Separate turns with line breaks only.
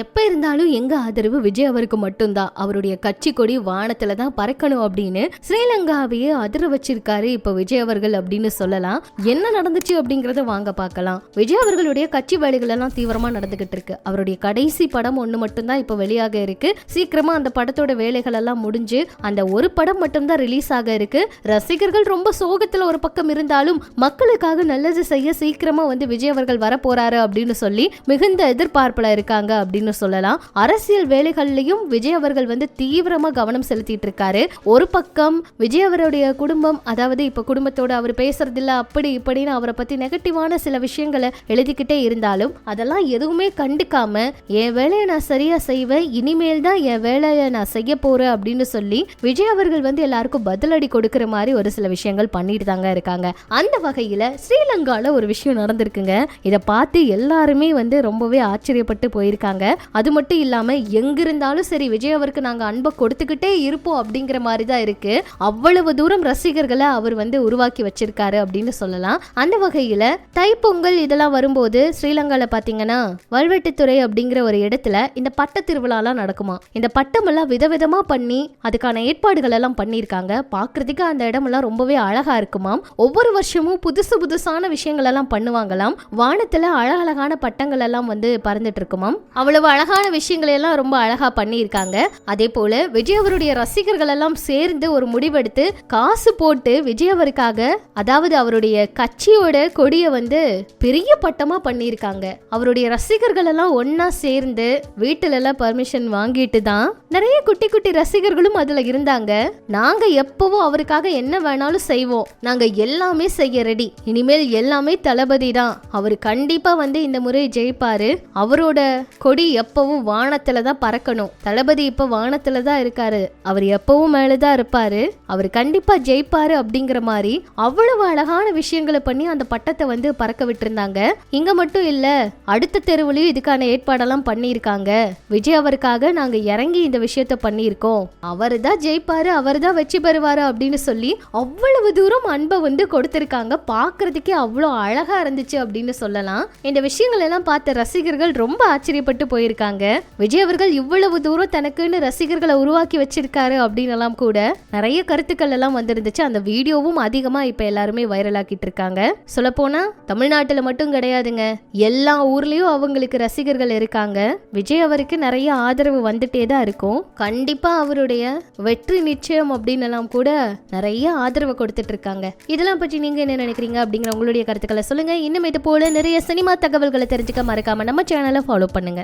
எப்ப இருந்தாலும் எங்க ஆதரவு விஜய் அவருக்கு மட்டும்தான். அவருடைய கட்சி கொடி வானத்துல தான் பறக்கணும் அப்படின்னு ஸ்ரீலங்காவையே அதிர வச்சிருக்காரு இப்ப விஜய் அவர்கள் அப்படின்னு சொல்லலாம். என்ன நடந்துச்சு அப்படிங்கறத வாங்க பார்க்கலாம். விஜய் அவர்களுடைய கட்சி வேலைகள் எல்லாம் தீவிரமா நடந்துகிட்டு இருக்கு. அவருடைய கடைசி படம் ஒண்ணு மட்டும்தான் இப்ப வெளியாக இருக்கு. சீக்கிரமா அந்த படத்தோட வேலைகள் எல்லாம் முடிஞ்சு அந்த ஒரு படம் மட்டும்தான் ரிலீஸ் ஆக இருக்கு. ரசிகர்கள் ரொம்ப சோகத்துல ஒரு பக்கம் இருந்தாலும் மக்களுக்காக நல்லது செய்ய சீக்கிரமா வந்து விஜய் அவர்கள் வர போறாரு அப்படின்னு சொல்லி மிகுந்த எதிர்பார்ப்புல இருக்காங்க அப்படின்னு சொல்லலாம். அரசியல் வேலைகள்லையும் விஜய் அவர்கள் வந்து தீவிரமா கவனம் செலுத்திட்டு இருக்காரு ஒரு பக்கம் விஜய் அவருடைய குடும்பம் அதாவது இப்ப குடும்பத்தோட அவர் பேசுறதில்ல அப்படி இப்படின்னு அவரை பத்தி நெகட்டிவான சில விஷயங்களை எழுதிக்கிட்டே இருந்தாலும் அதெல்லாம் எதுவுமே கண்டுக்காம என் வேலையை நான் சரியா செய்வேன் இனிமேல் தான் என் வேலையை நான் செய்ய போறேன் அப்படின்னு சொல்லி விஜய் அவர்கள் வந்து எல்லாருக்கும் பதிலடி கொடுக்கிற மாதிரி ஒரு சில விஷயங்கள் பண்ணிட்டு தாங்க இருக்காங்க. அந்த வகையில ஸ்ரீலங்கால ஒரு விஷயம் நடந்திருக்குங்க. இதை பார்த்து எல்லாருமே வந்து ரொம்பவே ஆச்சரியப்பட்டு போயிருக்காங்க. அது மட்டும் இல்லாம எங்கிருந்தாலும் சரி விஜய் அவருக்கு நாங்க அன்பை கொடுத்துக்கிட்டே இருப்போம் அப்படிங்கிற மாதிரி தான் இருக்கு. அவ்வளவு தூரம் ரசிகர்களை அவர் வந்து உருவாக்கி வச்சிருக்காரு அப்படின்னு சொல்லலாம். அந்த வகையில தைப்பொங்கல் இதெல்லாம் வரும்போது ஸ்ரீலங்கால பாத்தீங்கன்னா வல்வெட்டித்துறை அப்படிங்கிற ஒரு இடத்துல இந்த பட்ட திருவிழாலாம் நடக்குமா? இந்த பட்டமெல்லாம் விதவிதமாக பண்ணி அதுக்கான ஏற்பாடுகள் எல்லாம் பண்ணியிருக்காங்க. பார்க்குறதுக்கு அந்த இடமெல்லாம் ரொம்பவே அழகா இருக்குமாம். ஒவ்வொரு வருஷமும் புதுசு புதுசான விஷயங்கள் எல்லாம் பண்ணுவாங்களாம். வானத்துல அழகழகான பட்டங்கள் எல்லாம் வந்து பறந்துட்டு இருக்குமாம். அவ்வளவு அழகான விஷயங்களை எல்லாம் ரொம்ப அழகா பண்ணியிருக்காங்க. அதே போல விஜய் அவருடைய ரசிகர்கள் எல்லாம் சேர்ந்து ஒரு முடிவெடுத்து காசு போட்டு விஜய் அவருக்காக அதாவது அவருடைய கட்சியோட கொடியை வந்து பெரிய பட்டமா பண்ணியிருக்காங்க. அவருடைய ரசிகர்கள் எல்லாம் ஒன்னா சேர்ந்து வீட்டுல எல்லாம் பர்மிஷன் வாங்கிட்டு தான் நிறைய குட்டி குட்டி ரசிகர்களும் அதுல இருந்தாங்க. நாங்க எப்பவும் அவருக்காக என்ன வேணாலும் செய்வோம். நாங்க எல்லாமே செய்ய ரெடி இனிமேல் எல்லாமே தளபதி தான். அவர் கண்டிப்பா வந்து இந்த முறை ஜெயிப்பாரு. அவரோட கொடி எப்பவும் வானத்துல தான் பறக்கணும். தளபதி இப்ப வானத்துல தான் இருக்காரு. அவர் எப்பவும் மேலதான் இருப்பாரு. அவர் கண்டிப்பா ஜெயிப்பாரு அப்படிங்கிற மாதிரி அவ்வளவு அழகான விஷயங்களை பண்ணி அந்த பட்டத்தை வந்து பறக்க விட்டுருந்தாங்க. இங்க மட்டும் இல்ல அடுத்த தெருவுலயும் இதுக்கான ஏற்பாடெல்லாம் பண்ணியிருக்காங்க. விஜய் அவருக்காக நாங்க இறங்கி இந்த விஷயத்த பண்ணியிருக்கோம். அவர் தான் ஜெயிப்பாரு அவர் தான் வெற்றி பெறுவாரு அப்படின்னு சொல்லி அவ்வளவு தூரம் அன்பை வந்து கொடுத்திருக்காங்க. பாக்குறதுக்கே அவ்வளோ அழகா இருந்துச்சு அப்படின்னு சொல்லலாம். இந்த விஷயங்கள் எல்லாம் பார்த்த ரசிகர்கள் ரொம்ப ஆச்சரியப்பட்டு போயிருக்காங்க. விஜய் அவர்கள் இவ்வளவு தூரம் தனக்குன்னு ரசிகர்களை உருவாக்கி வச்சிருக்காரு அப்படின்னு எல்லாம் கூட நிறைய கருத்துக்கள் எல்லாம் வந்திருந்துச்சு. அந்த வீடியோவும் அதிகமா இப்ப எல்லாருமே வைரல் ஆக்கிட்டு இருக்காங்க. சொல்ல போனா தமிழ்நாட்டுல மட்டும் கிடையாதுங்க. எல்லா ஊர்லயும் அவங்களுக்கு ரசிகர்கள் இருக்காங்க. விஜய் அவருக்கு நிறைய ஆதரவு வந்துட்டே தான் இருக்கும். கண்டிப்பா அவருடைய வெற்றி நிச்சயம் அப்படின்னு எல்லாம் கூட நிறைய ஆதரவு கொடுத்துட்டு இருக்காங்க. இதெல்லாம் பற்றி நீங்க என்ன நினைக்கிறீங்க அப்படிங்கிற உங்களுடைய கருத்துக்களை சொல்லுங்க. இன்னும் இது போல நிறைய சினிமா தகவல்களை தெரிஞ்சுக்க மறக்காம நம்ம சேனலை ஃபாலோ பண்ணுங்க.